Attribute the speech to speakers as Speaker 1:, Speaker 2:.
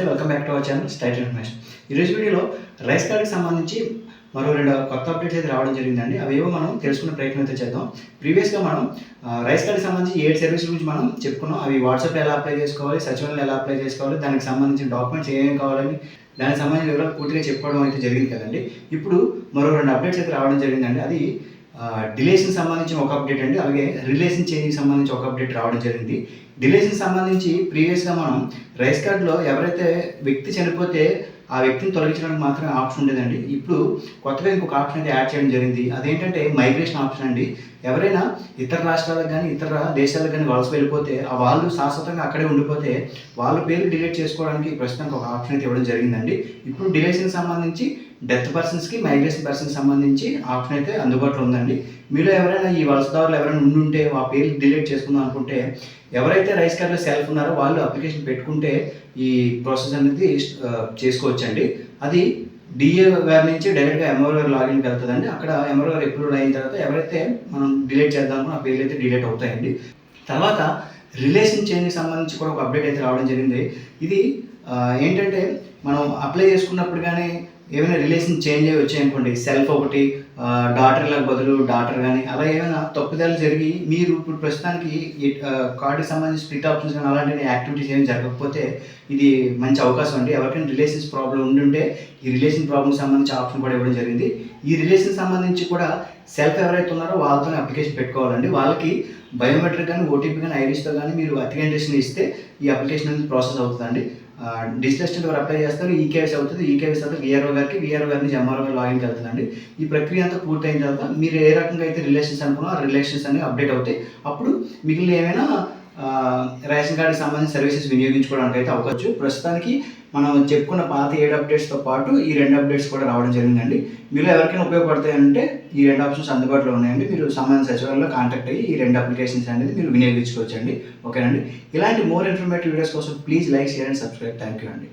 Speaker 1: నమస్తే welcome back to our channel straight information ఈరోజు వీడియోలో రైస్ కార్డ్కి సంబంధించి మరో రెండు కొత్త అప్డేట్స్ అయితే రావడం జరిగిందండి. అవేవో మనం తెలుసుకునే ప్రయత్నం అయితే చేద్దాం. ప్రీవియస్గా మనం రైస్ కార్డ్కి సంబంధించి ఏడు సర్వీస్ గురించి మనం చెప్పుకున్నాం. అవి వాట్సాప్లో ఎలా అప్లై చేసుకోవాలి సచివాలయంలో ఎలా అప్లై చేసుకోవాలి దానికి సంబంధించిన డాక్యుమెంట్స్ ఏమేమి కావాలని దానికి సంబంధించిన వివరాలు పూర్తిగా చెప్పుకోవడం అయితే జరిగింది కదండి. ఇప్పుడు మరో రెండు అప్డేట్స్ అయితే రావడం జరిగిందండి. అది డిలేషన్ సంబంధించి ఒక అప్డేట్ అండి. అలాగే రిలేషన్ చేంజ్కి సంబంధించి ఒక అప్డేట్ రావడం జరిగింది. డిలేషన్ సంబంధించి ప్రీవియస్గా మనం రైస్ కార్డులో ఎవరైతే వ్యక్తి చనిపోతే ఆ వ్యక్తిని తొలగించడానికి మాత్రమే ఆప్షన్ ఉండేదండి. ఇప్పుడు కొత్తగా ఇంకొక ఆప్షన్ అయితే యాడ్ చేయడం జరిగింది. అదేంటంటే మైగ్రేషన్ ఆప్షన్ అండి. ఎవరైనా ఇతర రాష్ట్రాలకు కానీ ఇతర దేశాలకు కానీ వలస వెళ్ళిపోతే ఆ వాళ్ళు శాశ్వతంగా అక్కడే ఉండిపోతే వాళ్ళ పేరు డిలీట్ చేసుకోవడానికి ప్రస్తుతానికి ఒక ఆప్షన్ అయితే ఇవ్వడం జరిగిందండి. ఇప్పుడు డిలేషన్కి సంబంధించి డెత్ పర్సన్స్కి మైగ్రేషన్ పర్సన్స్ సంబంధించి ఆప్షన్ అయితే అందుబాటులో ఉందండి. మీలో ఎవరైనా ఈ వలసదారులు ఎవరైనా ఉండుంటే ఆ పేర్లు డిలీట్ చేసుకుందాం అనుకుంటే ఎవరైతే రైస్ కార్డులో సెల్ఫ్ ఉన్నారో వాళ్ళు అప్లికేషన్ పెట్టుకుంటే ఈ ప్రాసెస్ అనేది చేసుకోవచ్చండి. అది డిఏ గారి నుంచి డైరెక్ట్గా ఎంఆర్ గారు లాగిన్కి వెళ్తుందండి. అక్కడ ఎంఆర్ గారు అప్రూవ్ అయిన తర్వాత ఎవరైతే మనం డిలీట్ చేద్దామో ఆ పేర్లు అయితే డిలీట్ అవుతాయండి. తర్వాత రిలేషన్ చేంజ్కి సంబంధించి కూడా ఒక అప్డేట్ అయితే రావడం జరిగింది. ఇది ఏంటంటే మనం అప్లై చేసుకున్నప్పుడు కానీ ఏమైనా రిలేషన్ చేంజ్ అయ్యి వచ్చాయనుకోండి సెల్ఫ్ ఒకటి డాటర్లకు బదులు డాటర్ కానీ అలా ఏమైనా తప్పుదలు జరిగి మీరు ఇప్పుడు ప్రస్తుతానికి కార్డుకి సంబంధించి స్ప్లిట్ ఆప్షన్స్ కానీ అలాంటి యాక్టివిటీస్ ఏమి జరగకపోతే ఇది మంచి అవకాశం అండి. ఎవరికైనా రిలేషన్స్ ప్రాబ్లం ఉండుంటే ఈ రిలేషన్ ప్రాబ్లమ్ సంబంధించి ఆప్షన్ కూడా ఇవ్వడం జరిగింది. ఈ రిలేషన్ సంబంధించి కూడా సెల్ఫ్ ఎవరైతే ఉన్నారో వాళ్ళతోనే అప్లికేషన్ పెట్టుకోవాలండి. వాళ్ళకి బయోమెట్రిక్ కానీ ఓటీపీ కానీ ఐడీస్తో కానీ మీరు అథెంటికేషన్ ఇస్తే ఈ అప్లికేషన్ అనేది ప్రాసెస్ అవుతుందండి. డిజిటల్ వారు అప్లై చేస్తారు. ఈకేఎస్ అవుతుంది. ఈకేఎస్ తర్వాత విఆర్ఓ గారికి విఆర్ఓ గారి నుంచి ఎంఆర్ఓ గారు లాగిన్కి వెళ్తుందండి. ఈ ప్రక్రియ అంతా పూర్తయిన తర్వాత మీరు ఏ రకంగా అయితే రిలేషన్స్ అనుకున్నారో ఆ రిలేషన్స్ అన్ని అప్డేట్ అవుతాయి. అప్పుడు మిగిలిన ఏమైనా రేషన్ కార్డుకి సంబంధించిన సర్వీసెస్ వినియోగించుకోవడానికి అయితే అవ్వచ్చు ప్రస్తుతానికి మనం చెప్పుకున్న పాత ఏడు అప్డేట్స్తో పాటు ఈ రెండు అప్డేట్స్ కూడా రావడం జరిగిందండి. మీరు ఎవరికైనా ఉపయోగపడతాయంటే ఈ రెండు ఆప్షన్స్ అందుబాటులో ఉన్నాయండి. మీరు సంబంధించిన సచివాలయంలో కాంటాక్ట్ అయ్యి ఈ రెండు అప్లికేషన్స్ అనేది మీరు వినియోగించుకోవచ్చండి. ఓకేనండి? ఇలాంటి మోర్ ఇన్ఫర్మేటివ్ వీడియోస్ కోసం please like share and subscribe. Thank you అండి.